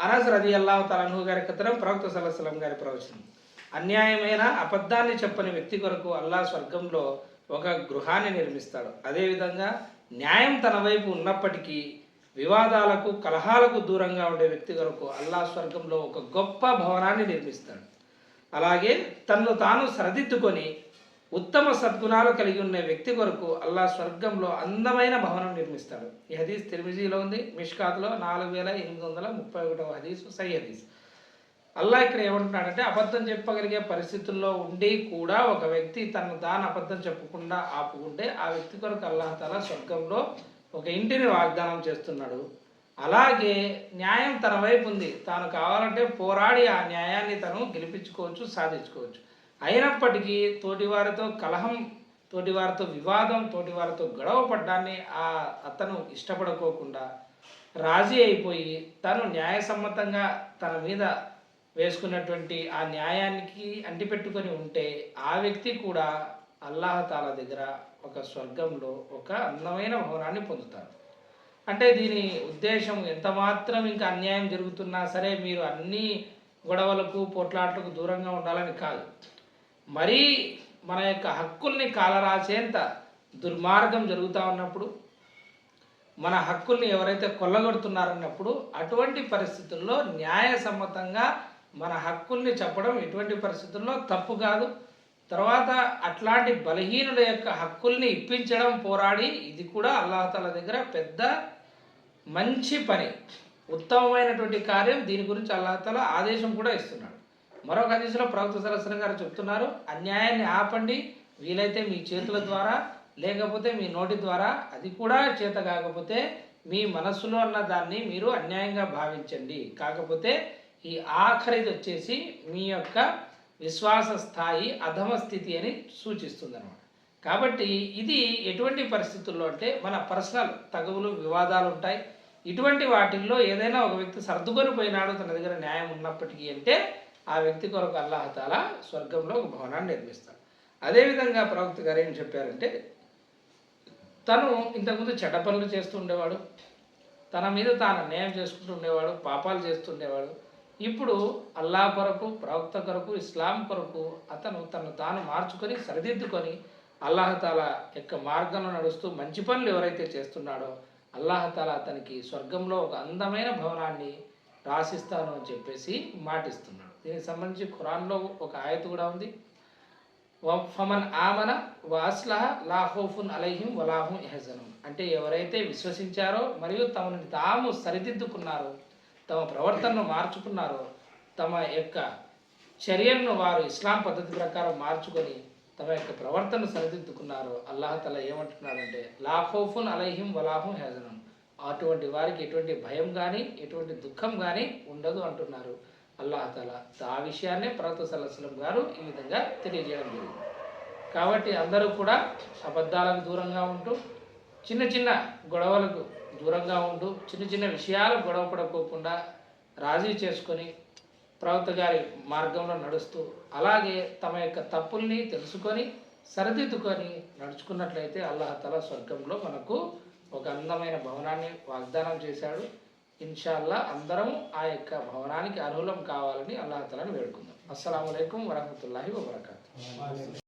అనస్ రది అల్లాహ్ గారి కథనం ప్రవక్త సలహం గారి ప్రవచనం. అన్యాయమైన అబద్ధాన్ని చెప్పని వ్యక్తి కొరకు అల్లాహ్ స్వర్గంలో ఒక గృహాన్ని నిర్మిస్తాడు. అదేవిధంగా న్యాయం తన వైపు ఉన్నప్పటికీ వివాదాలకు కలహాలకు దూరంగా ఉండే వ్యక్తి కొరకు అల్లా స్వర్గంలో ఒక గొప్ప భవనాన్ని నిర్మిస్తాడు. అలాగే తన్ను తాను సరిదిద్దుకొని ఉత్తమ సద్గుణాలు కలిగి ఉన్న వ్యక్తి కొరకు అల్లా స్వర్గంలో అందమైన భవనం నిర్మిస్తాడు. ఈ హదీస్ తిరుమిజీలో ఉంది మిష్కాత్లో నాలుగు వేల ఎనిమిది వందల ముప్పై ఒకటవ హదీస్ సై హదీస్. అల్లా ఇక్కడ ఏమంటున్నాడంటే అబద్ధం చెప్పగలిగే పరిస్థితుల్లో ఉండి కూడా ఒక వ్యక్తి తను దాని అబద్ధం చెప్పకుండా ఆపుకుంటే ఆ వ్యక్తి కొరకు అల్లాహ్ తాలా స్వర్గంలో ఒక ఇంటిని వాగ్దానం చేస్తున్నాడు. అలాగే న్యాయం తన వైపు ఉంది. తాను కావాలంటే పోరాడి ఆ న్యాయాన్ని తను గెలిపించుకోవచ్చు సాధించుకోవచ్చు. అయినప్పటికీ తోటివారితో కలహం తోటివారితో వివాదం తోటివారితో గొడవ పడ్డాన్ని ఆ అతను ఇష్టపడుకోకుండా రాజీ అయిపోయి తను న్యాయసమ్మతంగా తన మీద వేసుకున్నటువంటి ఆ న్యాయానికి అంటిపెట్టుకొని ఉంటే ఆ వ్యక్తి కూడా అల్లాహతాల దగ్గర ఒక స్వర్గంలో ఒక అందమైన భవనాన్ని పొందుతారు. అంటే దీని ఉద్దేశం ఎంత మాత్రం ఇంకా అన్యాయం జరుగుతున్నా సరే మీరు అన్ని గొడవలకు పోట్లాట్లకు దూరంగా ఉండాలని కాదు. మరీ మన యొక్క హక్కుల్ని కాలరాసేంత దుర్మార్గం జరుగుతూ ఉన్నప్పుడు మన హక్కుల్ని ఎవరైతే కొల్లగొడుతున్నారన్నప్పుడు అటువంటి పరిస్థితుల్లో న్యాయసమ్మతంగా మన హక్కుల్ని చెప్పడం ఎటువంటి పరిస్థితుల్లో తప్పు కాదు. తర్వాత అట్లాంటి బలహీనుల యొక్క హక్కుల్ని ఇప్పించడం పోరాడి ఇది కూడా అల్లాహతాల దగ్గర పెద్ద మంచి పని ఉత్తమమైనటువంటి కార్యం. దీని గురించి అల్లాహతాల ఆదేశం కూడా ఇస్తున్నాడు. మరొక హదీసులో ప్రవక్త సరస్వరం గారు చెప్తున్నారు అన్యాయాన్ని ఆపండి వీలైతే మీ చేతుల ద్వారా లేకపోతే మీ నోటి ద్వారా అది కూడా చేత కాకపోతే మీ మనస్సులో ఉన్న దాన్ని మీరు అన్యాయంగా భావించండి. కాకపోతే ఈ ఆఖరిది వచ్చేసి మీ యొక్క విశ్వాస స్థాయి అధమ స్థితి అని సూచిస్తుంది అనమాట కాబట్టి ఇది ఎటువంటి పరిస్థితుల్లో అంటే మన పర్సనల్ తగువులు వివాదాలు ఉంటాయి. ఇటువంటి వాటిల్లో ఏదైనా ఒక వ్యక్తి సర్దుకొని పోయినాడు తన దగ్గర న్యాయం ఉన్నప్పటికీ అంటే ఆ వ్యక్తి కొరకు అల్లాహతాల స్వర్గంలో ఒక భవనాన్ని నిర్మిస్తాడు. అదేవిధంగా ప్రవక్త గారు ఏం చెప్పారంటే తను ఇంతకుముందు చెడ్డ పనులు చేస్తుండేవాడు తన మీద తాను అన్యాయం చేసుకుంటుండేవాడు పాపాలు చేస్తుండేవాడు ఇప్పుడు అల్లా కొరకు ప్రవక్త కొరకు ఇస్లాం కొరకు అతను తను తాను మార్చుకొని సరిదిద్దుకొని అల్లాహతాల యొక్క మార్గంలో నడుస్తూ మంచి పనులు ఎవరైతే చేస్తున్నాడో అల్లాహతాల అతనికి స్వర్గంలో ఒక అందమైన భవనాన్ని రాసిస్తాను అని చెప్పేసి మాటిస్తున్నాడు. దీనికి సంబంధించి ఖురాన్లో ఒక ఆయత కూడా ఉంది. ఫమన్ ఆమన వాస్లహ లాహోఫున్ అలైహిం వలాహం ఎహజనం అంటే ఎవరైతే విశ్వసించారో మరియు తమని తాము సరిదిద్దుకున్నారో తమ ప్రవర్తనను మార్చుకున్నారో తమ యొక్క చర్యలను వారు ఇస్లాం పద్ధతి ప్రకారం మార్చుకొని తమ యొక్క ప్రవర్తనను సరిదిద్దుకున్నారో అల్లాహతల ఏమంటున్నాడంటే లాహోఫున్ అలైహిం వలాహం హెజనం అటువంటి వారికి ఎటువంటి భయం కానీ ఎటువంటి దుఃఖం కానీ ఉండదు అంటున్నారు. అల్లాహతల ఆ విషయాన్నే ప్రవత సల్లాహం గారు ఈ విధంగా తెలియజేయడం జరిగింది. కాబట్టి అందరూ కూడా అబద్ధాలకు దూరంగా ఉంటూ చిన్న చిన్న గొడవలకు దూరంగా ఉంటూ చిన్న చిన్న విషయాలు గొడవ పడకోకుండా రాజీ చేసుకొని ప్రవక్త గారి మార్గంలో నడుస్తూ అలాగే తమ యొక్క తప్పుల్ని తెలుసుకొని సరిదిద్దుకొని నడుచుకున్నట్లయితే అల్లాహతల స్వర్గంలో మనకు ఒక అందమైన భవనాన్ని వాగ్దానం చేశాడు. ఇన్షాల్లా అందరం ఆ యొక్క భవనానికి అర్హులం కావాలని అల్లాహతలను వేడుకుందాం. అస్సలం అయికం వరహమతుల్లాహి